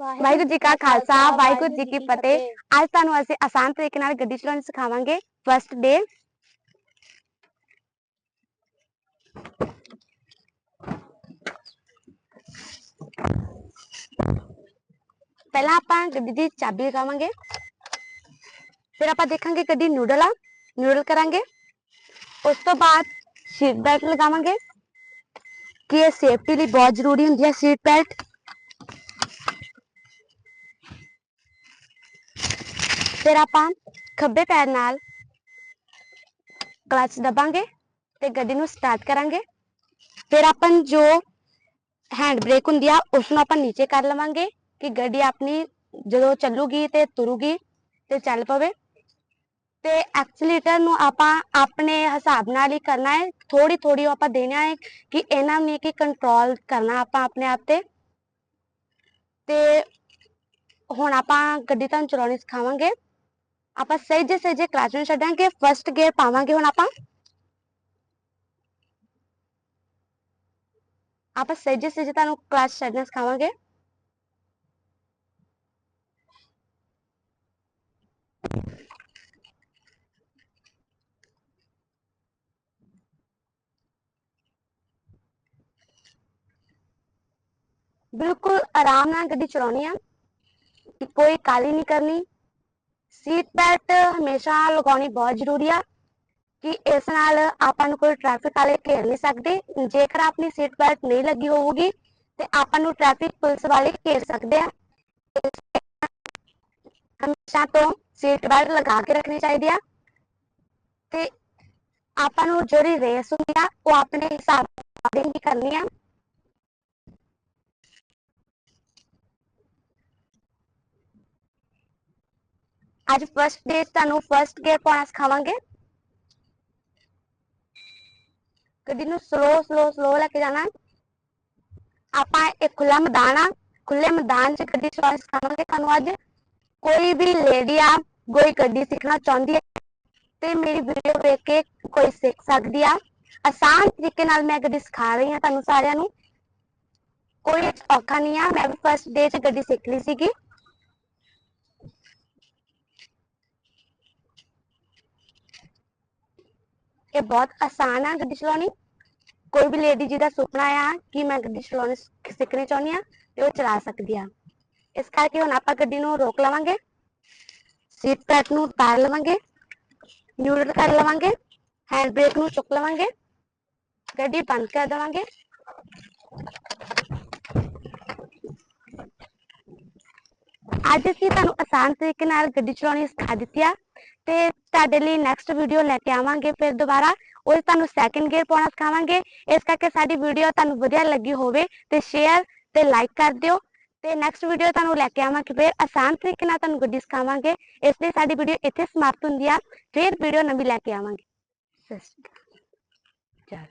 ਵਾਹਿਗੁਰੂ ਜੀ ਕਾ ਖਾਲਸਾ ਵਾਹਿਗੁਰੂ ਜੀ ਕੀ ਫਤਿਹ ਅੱਜ ਤੁਹਾਨੂੰ ਅਸੀਂ ਆਸਾਨ ਤਰੀਕੇ ਨਾਲ ਗੱਡੀ ਚਲਾਉਣੀ ਸਿਖਾਵਾਂਗੇ ਫਸਟ ਡੇ ਪਹਿਲਾਂ ਆਪਾਂ ਗੱਡੀ ਦੀ ਚਾਬੀ ਲਗਾਵਾਂਗੇ ਫਿਰ ਆਪਾਂ ਦੇਖਾਂਗੇ ਗੱਡੀ ਨੂਡਲ ਆ ਨੂਡਲ ਕਰਾਂਗੇ ਉਸ ਤੋਂ ਬਾਅਦ ਸੀਟ ਬੈਲਟ ਲਗਾਵਾਂਗੇ ਕਿ ਇਹ ਸੇਫਟੀ ਲਈ ਬਹੁਤ ਜ਼ਰੂਰੀ ਹੁੰਦੀ ਹੈ ਸੀਟ ਬੈਲਟ ਫਿਰ ਆਪਾਂ ਖੱਬੇ ਪੈਰ ਨਾਲ ਕਲਚ ਦਬਾਂਗੇ ਤੇ ਗੱਡੀ ਨੂੰ ਸਟਾਰਟ ਕਰਾਂਗੇ। ਫਿਰ ਆਪਾਂ ਜੋ ਹੈਂਡ ਬ੍ਰੇਕ ਹੁੰਦੀ ਆ ਉਸ ਨੂੰ ਆਪਾਂ ਨੀਚੇ ਕਰ ਲਵਾਂਗੇ ਕਿ ਗੱਡੀ ਆਪਣੀ ਜਦੋਂ ਚੱਲੂਗੀ ਤੇ ਤੁਰੂਗੀ ਤੇ ਚੱਲ ਪਵੇ। ਤੇ ਐਕਸੀਲੇਟਰ ਨੂੰ ਆਪਾਂ ਆਪਣੇ ਹਿਸਾਬ ਨਾਲ ਹੀ ਕਰਨਾ ਹੈ। ਥੋੜੀ ਥੋੜੀ ਆਪਾਂ ਦੇਣਾ ਹੈ ਕਿ ਇਹਨਾਂ ਨੇ ਕਿ ਕੰਟਰੋਲ ਕਰਨਾ ਆਪਾਂ ਆਪਣੇ ਆਪ ਤੇ। ਤੇ ਹੁਣ ਆਪਾਂ ਗੱਡੀ ਤੁਹਾਨੂੰ ਚਲਾਉਣੀ ਸਿਖਾਵਾਂਗੇ। आप सहजे सहजे क्लास में छड़े फ़र्स्ट गेयर पावे हूँ आप। आप सैजे सैजे तुम क्लास छड़ने सिखावे बिल्कुल आराम ना गड्डी चलानी है कोई काली नहीं करनी। ਸੀਟ ਬੈਲਟ ਹਮੇਸ਼ਾ ਲਗਾਉਣੀ ਬਹੁਤ ਜ਼ਰੂਰੀ ਆ ਕਿ ਇਸ ਨਾਲ ਆਪਾਂ ਨੂੰ ਕੋਈ ਟ੍ਰੈਫਿਕ ਵਾਲੇ ਘੇਰ ਨਹੀਂ ਸਕਦੇ। ਜੇਕਰ ਆਪਣੀ ਸੀਟ ਬੈਲਟ ਨਹੀਂ ਲੱਗੀ ਹੋਊਗੀ, ਤੇ ਆਪਾਂ ਨੂੰ ਟ੍ਰੈਫਿਕ ਪੁਲਿਸ ਵਾਲੇ ਘੇਰ ਸਕਦੇ ਆ। ਹਮੇਸ਼ਾ ਤੋਂ ਸੀਟ ਬੈਲਟ ਲਗਾ ਕੇ ਰੱਖਣੀ ਚਾਹੀਦੀ ਆ। ਤੇ ਆਪਾਂ ਨੂੰ ਜਿਹੜੀ ਰੇਸ ਹੁੰਦੀ ਆ, ਉਹ ਆਪਣੇ ਹਿਸਾਬ ਨਾਲ ਕਰਨੀ ਆ। ਅੱਜ ਫਰਸਟ ਡੇ ਤੁਹਾਨੂੰ ਫਰਸਟ ਗੇਅਰ ਪਾਉਣਾ ਸਿਖਾਵਾਂਗੇ ਗੱਡੀ ਨੂੰ ਸਲੋ ਸਲੋ ਸਲੋ ਲੈ ਕੇ ਜਾਣਾ ਆਪਾਂ ਇੱਕ ਖੁੱਲਾ ਮੈਦਾਨ ਆ ਖੁੱਲੇ ਮੈਦਾਨ 'ਚ ਗੱਡੀ ਚਲਾਉਣੀ ਸਿਖਾਵਾਂਗੇ ਤੁਹਾਨੂੰ ਅੱਜ ਕੋਈ ਵੀ ਲੇਡੀ ਆ ਕੋਈ ਗੱਡੀ ਸਿੱਖਣਾ ਚਾਹੁੰਦੀ ਹੈ ਤੇ ਮੇਰੀ ਵੀਡੀਓ ਵੇਖ ਕੇ ਕੋਈ ਸਿੱਖ ਸਕਦੀ ਆ ਆਸਾਨ ਤਰੀਕੇ ਨਾਲ ਮੈਂ ਗੱਡੀ ਸਿਖਾ ਰਹੀ ਹਾਂ ਤੁਹਾਨੂੰ ਸਾਰਿਆਂ ਨੂੰ ਕੋਈ ਔਖਾ ਨਹੀਂ ਆ ਮੈਂ ਵੀ ਫਰਸਟ ਡੇ 'ਚ ਗੱਡੀ ਸਿੱਖ ਲਈ ਸੀਗੀ ਇਹ ਬਹੁਤ ਆਸਾਨ ਆ ਗੱਡੀ ਚਲਾਉਣੀ। ਕੋਈ ਵੀ ਲੇਡੀ ਜੀ ਦਾ ਸੁਪਨਾ ਆ ਕਿ ਮੈਂ ਗੱਡੀ ਚਲਾਉਣੀ ਸਿੱਖਣੀ ਚਾਹੁੰਦੀ ਆ ਤੇ ਉਹ ਚਲਾ ਸਕਦੀ ਆ। ਇਸ ਕਰਕੇ ਹੁਣ ਆਪਾਂ ਗੱਡੀ ਨੂੰ ਰੋਕ ਲਵਾਂਗੇ। ਸੀਟ ਬੈਲਟ ਨੂੰ ਉਤਾਰ ਲਵਾਂਗੇ। ਨਿਊਟਰਲ ਕਰ ਲਵਾਂਗੇ। ਹੈਂਡ ਬ੍ਰੇਕ ਨੂੰ ਚੁੱਕ ਲਵਾਂਗੇ। ਗੱਡੀ ਬੰਦ ਕਰ ਦੇਵਾਂਗੇ। ਅੱਜ ਅਸੀਂ ਤੁਹਾਨੂੰ ਆਸਾਨ ਤਰੀਕੇ ਨਾਲ ਗੱਡੀ ਚਲਾਉਣੀ ਸਿਖਾ ਦਿੱਤੀ ਆ ਤੇ ਤੁਹਾਡੇ ਲਈ ਨੈਕਸਟ ਵੀਡੀਓ ਲੈ ਕੇ ਆਵਾਂਗੇ, ਫਿਰ ਦੁਬਾਰਾ ਉਹ ਤੁਹਾਨੂੰ ਸੈਕੰਡ ਗੇਅਰ ਪਾਉਣਾ ਸਿਖਾਵਾਂਗੇ। ਇਸ ਕਰਕੇ ਸਾਡੀ ਵੀਡੀਓ ਤੁਹਾਨੂੰ ਵਧੀਆ ਲੱਗੀ ਹੋਵੇ ਤੇ ਸ਼ੇਅਰ ਤੇ ਲਾਈਕ ਕਰ ਦਿਓ। ਤੇ ਨੈਕਸਟ ਵੀਡੀਓ ਤੁਹਾਨੂੰ ਲੈ ਕੇ ਆਵਾਂਗੇ, ਫਿਰ ਆਸਾਨ ਤਰੀਕੇ ਨਾਲ ਤੁਹਾਨੂੰ ਗੱਡੀ ਸਿਖਾਵਾਂਗੇ। ਇਸ ਲਈ ਸਾਡੀ ਵੀਡੀਓ ਇੱਥੇ ਸਮਾਪਤ ਹੁੰਦੀ ਆ। ਫਿਰ ਵੀਡੀਓ ਨਵੀਂ ਲੈ ਕੇ ਆਵਾਂਗੇ। ਸਤਿ ਸ਼੍ਰੀ ਅਕਾਲ। ਚਲੋ।